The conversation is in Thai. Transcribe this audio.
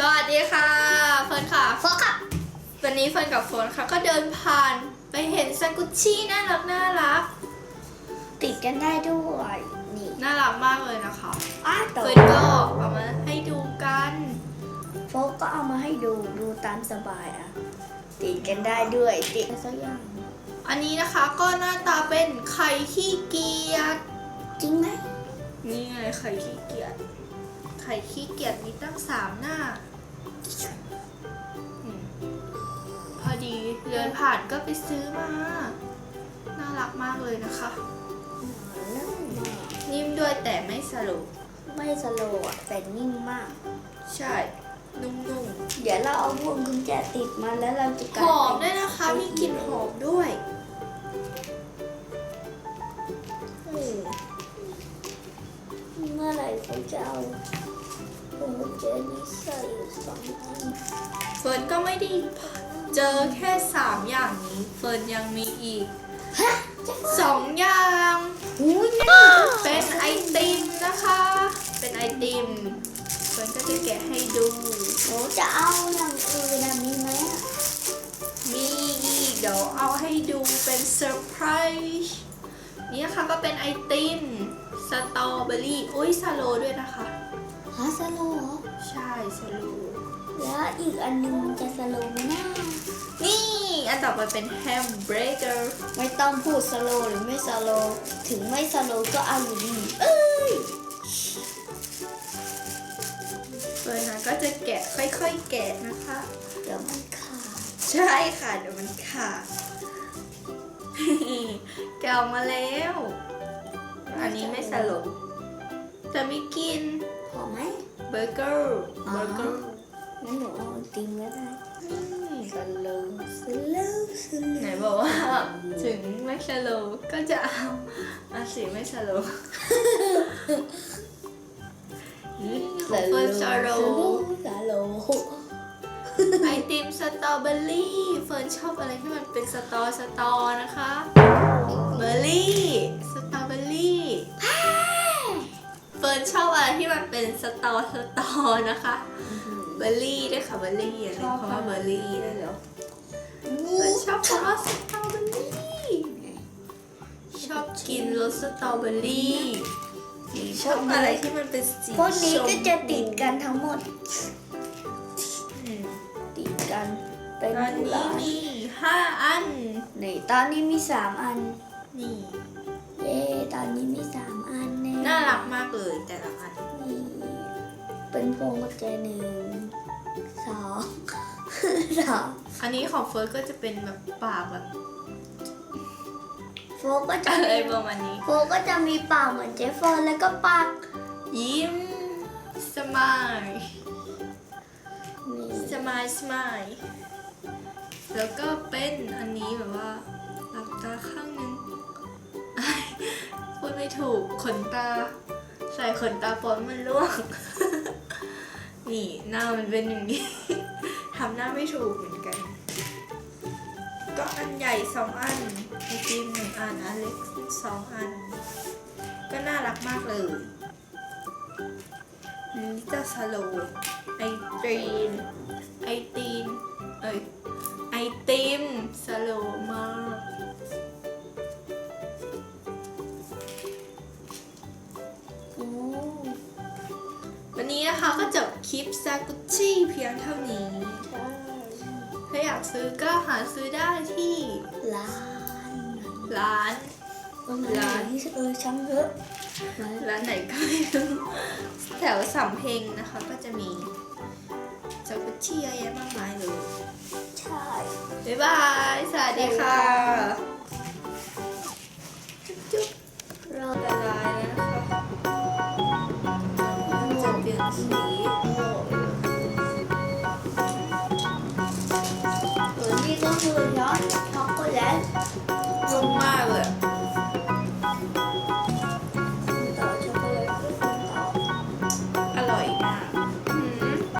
สวัสดีค่ะเฟิร์นค่ะโฟกัสวันนี้เฟิร์นกับโฟนค่ะ ก็เดินผ่านไปเห็นซากุชิน่ารักน่ารักติดกันได้ด้วยนี่น่ารักมากเลยนะคะอ้าต่อเฟิร์นก็เอามาให้ดูกันโฟกก็เอามาให้ดูดูตามสบายอะติดกันได้ด้วยติดสักอย่างอันนี้นะคะก็หน้าตาเป็นไข่ขี้เกียจจริงไหม นี่ไงไข่ขี้เกียจ ไข่ขี้เกียจมีตั้งสามหน้าอืมพอดีเดินผ่านก็ไปซื้อมา น่ารักมากเลยนะคะ นิ่มด้วยแต่ไม่สรุปไม่สโลว์อะแต่นิ่งมาก ใช่ นุ่มเดี๋ยวเราเอาพวงกุญแจติดมาแล้วเราจะๆกหลายอมเป็ด้วยนะคะ มีกลิ่นหอมด้วย เมื่อไหร่เขาจะเอาพวงกุญแจนี้ใส่สองอันเฟิร์นก็ไม่ได้เจอแค่สามอย่างนี้ เฟิร์นยังมีอีกฮะจะสองอย่างหูยน่าเป็นไอติมนะคะ เป็นไอติม เฟิร์นก็จะแกะให้ดูหนูจะเอาอย่างอื่นอะมีไหมอะมีอีกเดี๋ยวเอาให้ดูเป็นเซอร์ไพรส์ นี่นะคะก็เป็นไอติมสตรอเบอรี่อุ้ยซาโลด้วยนะคะ ฮะสโลว์เหรอใช่สโลแล้วอีกอันหนึงมันจะสโลว์ไหมนะนี่ อันต่อไปเป็นแฮมเบรเกอร์ไม่ต้องพูดสโลว์หรือไม่สโลว์ถึงไม่สโลว์ก็เอาอยู่ดีเอ้ยเฟิร์นนะก็จะแกะค่อยๆแกะนะคะ เดี๋ยวมันขาด ใช่ค่ะเดี๋ยวมันขาด แกะออกมาแล้ว อันนี้ไม่สลบจะมีกินพอไหมเบอร์เกอร์อ๋อเบอร์เกอร์งั้นหนูเอาไอติมก็ได้นี่สโลว์สโลว์สโลว์ไหนบอกว่า ถึงไม่สโลว์ก็จะเอาอาสิไม่สโลว์นี่ของเฟิร์นสโลว์สโลว์ ไอติมสตรอเบอรี่ เฟิร์นชอบอะไรที่มันเป็นสตอสตอนะคะ เบอร์รี่ สตรอเบอรี่ เฟิร์นชอบอะไรที่มันเป็นสตอสตอนะคะ เบอร์รี่ด้วยค่ะเบอร์รี่อย่าลืมคำว่าเบอร์รี่ด้วยเหรอเฟิร์นชอบคำว่าสตรอเบอรี่ ชอบกินรสสตรอเบอรี่ชอบอะไรที่มันเป็นสีพวกนี้ก็จะติดชมพูกันทั้งหมดอืม ติดกันเป็นตอนกุหนี้ลาบมีห้าอัน นี่ตอนนี้มีสามอัน นี่ เย้ตอนนี้มีสามอันแน่น่ารักมากเลยแต่ละอัน นี่เป็นพวงกุญแจหนึ่งสองสามอันนี้ของเฟิร์สก็จะเป็นแบบปากแบบโฟกก็จะอะไรมีประมาณนี้ โฟกก็จะมีปากเหมือนเจฟเฟอร์แล้วก็ปากยิ้ม นี่สมายสมายแล้วก็เป็นอันนี้แบบว่าหลับตาข้างนึงพูดไม่ถูกขนตา ใส่ขนตาปลอมมันร่วง นี่หน้ามันเป็นอย่างนี้ทำหน้าไม่ถูกเหมือนกัน ก็อันใหญ่สองอันไอติมหนึ่งอันอันเล็กสองอัน ก็น่ารักมากเลยนี่จะสโลว์ไอตีน ไอตีน เอ้ย ไอติมสโลว์มากโอ้วันนี้นะคะก็จบคลิปซากุชิเพียงเท่านี้ใช่ถ้าอยากซื้อก็หาซื้อได้ที่ร้านร้านตรงไหนที่เออช่างเถอะร้านร้านไหนก็ไม่รู้แถวสำเพ็งนะคะก็จะมี จะไปเชี่เยอะแมากมายเลย ใช่ บ๊ายบาย สวัสดีค่ะ จุ๊บจุ๊บรอละลายนะคะมันจะเปลี่ยนสีส่วนนี้ก็คือช็อกช็อกโกแลตลงมา